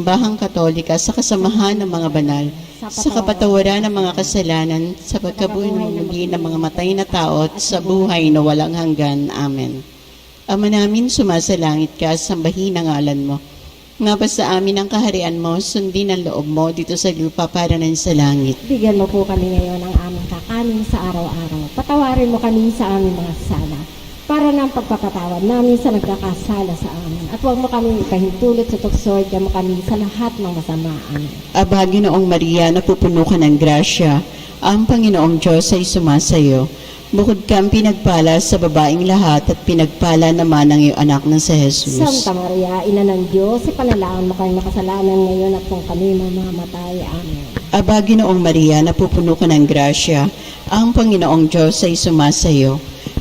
Simbahang Katolika sa kasamahan ng mga banal, sa kapatawaran ng mga kasalanan, sa pagkabuhay ng muli ng mga matay na tao at sa buhay na walang hanggan. Amen. Ama namin, sumasalangit ka, sambahin ang ngalan mo. Nga ba sa amin ang kaharian mo, sundin ang loob mo dito sa lupa para nan sa langit. Bigyan mo po kami ngayon ng aming kakanin sa araw-araw. Patawarin mo kami sa aming mga sala para ng pagpapatawad namin sa nagkakasala sa amin. At huwag mo kami ipahintulot sa tukso, mo kami sa lahat ng masama. Amen. Aba, Ginoong Maria, napupuno ka ng grasya. Ang Panginoong Diyos ay sumasayo. Bukod kang pinagpala sa babaeng lahat at pinagpala naman ang iyong anak na si Jesus. Santa Maria, Ina ng Diyos, ipanalangin mo kami makasalanan ngayon at kung kami mamamatay. Amen. Aba, Ginoong Maria, napupuno ka ng grasya. Ang Panginoong Diyos ay sumasayo.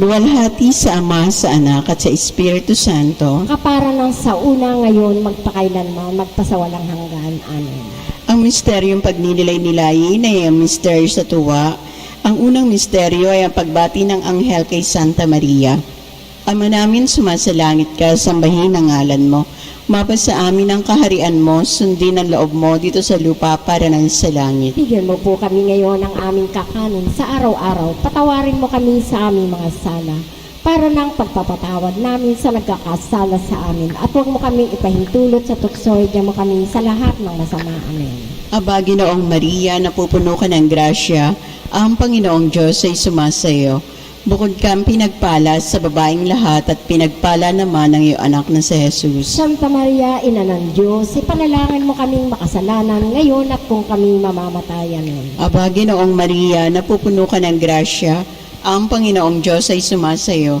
Luwalhati sa Ama, sa Anak at sa Espiritu Santo. Kapara ng sa una ngayon, magpakailanman, magpasawalang hanggan. Amen. Ang misteryong pagninilay-nilayin ay ang misteryo sa tuwa. Ang unang misteryo ay ang pagbati ng anghel kay Santa Maria. Ama namin, sumasalangit ka, sambahin ang ngalan mo. Mapa sa amin ang kaharian mo, sundin ang loob mo dito sa lupa para ng sa langit. Bigyan mo po kami ngayon ng aming kakanin sa araw-araw. Patawarin mo kami sa aming mga sala para ng pagpapatawad namin sa nagkakasala sa amin. At huwag mo kaming ipahintulot sa tukso, mo kami sa lahat ng masama. Amen. Aba, Ginoong Maria, napupuno ka ng grasya. Ang Panginoong Diyos ay sumasayo. Bukod kang pinagpala sa babaeng lahat at pinagpala naman ang iyong anak na si Jesus. Santa Maria, Ina ng Diyos, ipanalangin mo kaming makasalanan ngayon at kung kami mamamatay. Amen. Aba, Ginoong Maria, napupuno ka ng grasya. Ang Panginoong Diyos ay sumasayo.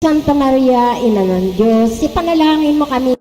Santa Maria, Ina ng Diyos, ipanalangin mo kami